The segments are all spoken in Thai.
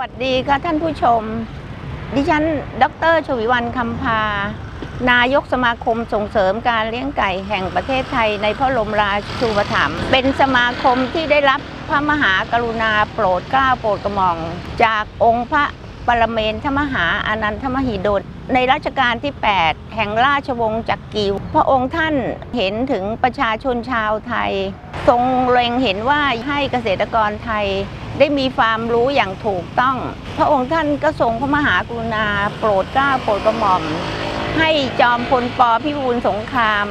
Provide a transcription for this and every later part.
วัสดีค่ะท่านผู้ชม ดิฉัน ดรชวิวันคำพา นายกสมาคมส่งเสริมการเลี้ยงไก่แห่งประเทศไทยในพระบรมราชูปถัมภ์เป็นสมาคมที่ได้รับพระมหากรุณาโปรดเกล้าโปรดกระหม่อมจากองค์พระปรเมนทมหาอนันทมหิดลในรัชกาลที่ 8 แห่งราชวงศ์จักรีพระองค์ท่านเห็นถึงประชาชนชาวไทย ทรงเล็งเห็นว่าให้เกษตรกรไทยได้มีความรู้อย่างถูกต้อง พระองค์ท่านก็ทรงพระมหากรุณา โปรดเกล้าโปรดกระหม่อม ให้จอมพลปพิบูลสงคราม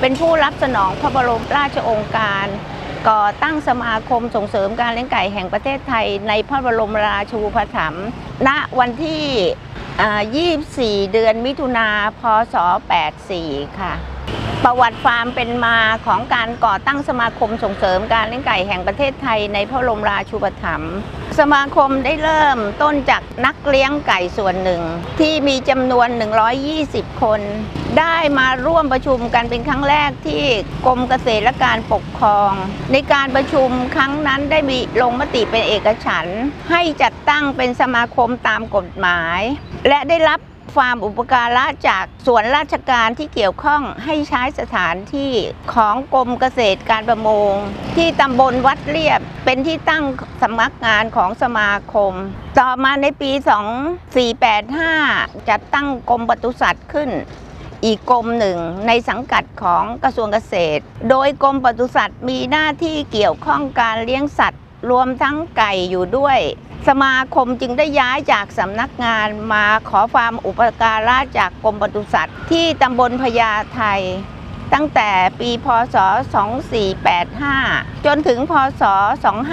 เป็นผู้รับสนองพระบรมราชโองการ ก่อตั้งสมาคมส่งเสริมการเลี้ยงไก่แห่งประเทศไทย ในพระบรมราชูปถัมภ์ณวันที่ 24 เดือนมิถุนาพศ 84 ค่ะ ประวัติความเป็นมาของการก่อตั้งสมาคมส่งเสริมการเลี้ยงไก่แห่งประเทศไทยในพระบรมราชูปถัมภ์สมาคมได้เริ่มต้นจากนักเลี้ยงไก่ส่วนหนึ่ง ที่มีจำนวน 120 คน ได้มาร่วมประชุมกันเป็นครั้งแรกที่กรมเกษตรและการปกครอง ในการประชุมครั้งนั้นได้มีลงมติเป็นเอกฉันท์ให้จัดตั้งเป็นสมาคมตามกฎหมาย และได้รับ ความอุปการะจากส่วนราชการที่เกี่ยวข้องให้ใช้สถานที่ของกรมเกษตรการประมง ที่ตำบลวัดเรียบ เป็นที่ตั้งสำนักงานของสมาคม ต่อมาในปี 2485 จัดตั้งกรมปศุสัตว์ขึ้นอีกกรมหนึ่งในสังกัดของกระทรวงเกษตร โดยกรมปศุสัตว์มีหน้าที่เกี่ยวข้องการเลี้ยงสัตว์ รวมทั้งไก่อยู่ด้วย สมาคมจึงได้ย้ายจากสำนักงานมาขอความอุปการะจากกรมปศุสัตว์ที่ตำบลพญาไท ตั้งแต่ปีพศ 2485 จนถึงพศ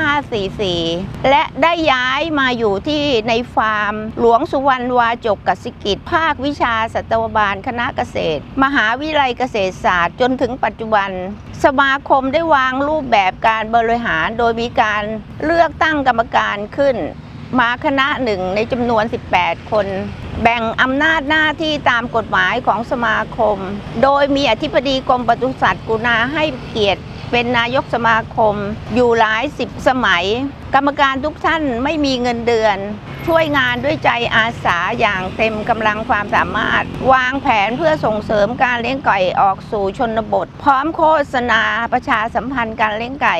2544 และได้ย้ายมาอยู่ที่ในฟาร์ม หลวงสุวรรณวาจกกสิกิจ ภาควิชาสัตวบาลคณะเกษตร มหาวิทยาลัยเกษตรศาสตร์ จนถึงปัจจุบัน สมาคมได้วางรูปแบบการบริหาร โดยมีการเลือกตั้งกรรมการขึ้น มาคณะหนึ่งในจำนวน 18 คน แบ่งอำนาจหน้าที่ตามกฎหมายของสมาคม โดยมีอธิบดีกรมปศุสัตว์กุณาให้เกียรติเป็นนายกสมาคม อยู่หลายสิบสมัย กรรมการทุกท่านไม่มีเงินเดือน ช่วยงานด้วยใจอาสาอย่างเต็มกำลังความสามารถ วางแผนเพื่อส่งเสริมการเลี้ยงไก่ออกสู่ชนบท พร้อมโฆษณาประชาสัมพันธ์การเลี้ยงไก่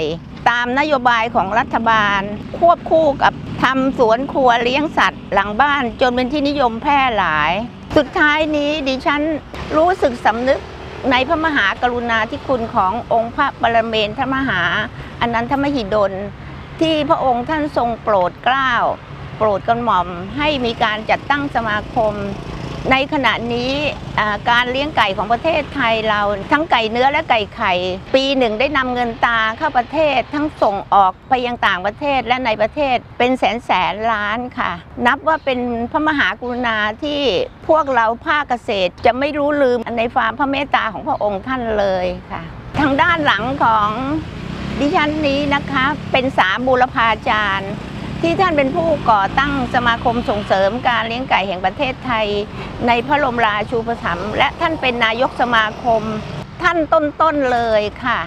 ตามนโยบายของรัฐบาล ควบคู่กับทำสวนครัวเลี้ยงสัตว์หลังบ้านจนเป็นที่นิยมแพร่หลาย สุดท้ายนี้ดิฉันรู้สึกสำนึกในพระมหากรุณาธิคุณขององค์พระบรมเมนทมหาอนันทมหิดล ที่พระองค์ท่านทรงโปรดเกล้า โปรดกระหม่อมให้มีการจัดตั้งสมาคม ในขณะนี้การเลี้ยงไก่ของประเทศไทยเรา ทั้งไก่เนื้อและไก่ไข่ ปีหนึ่งได้นำเงินตาเข้าประเทศทั้งส่งออกไปยังต่างประเทศและในประเทศเป็นแสนแสนล้านค่ะ นับว่าเป็นพระมหากรุณาที่พวกเราภาคเกษตรจะไม่รู้ลืมในความพระเมตตาของพระองค์ท่านเลยค่ะ ทางด้านหลังของดิฉันนี้นะคะเป็นสามบูรพาจารย์ ที่ท่านเป็นผู้ก่อตั้งสมาคมส่งเสริมการเลี้ยงไก่แห่งประเทศไทย ในพระบรมราชูปถัมภ์และท่านเป็นนายกสมาคม ท่านต้นๆเลยค่ะ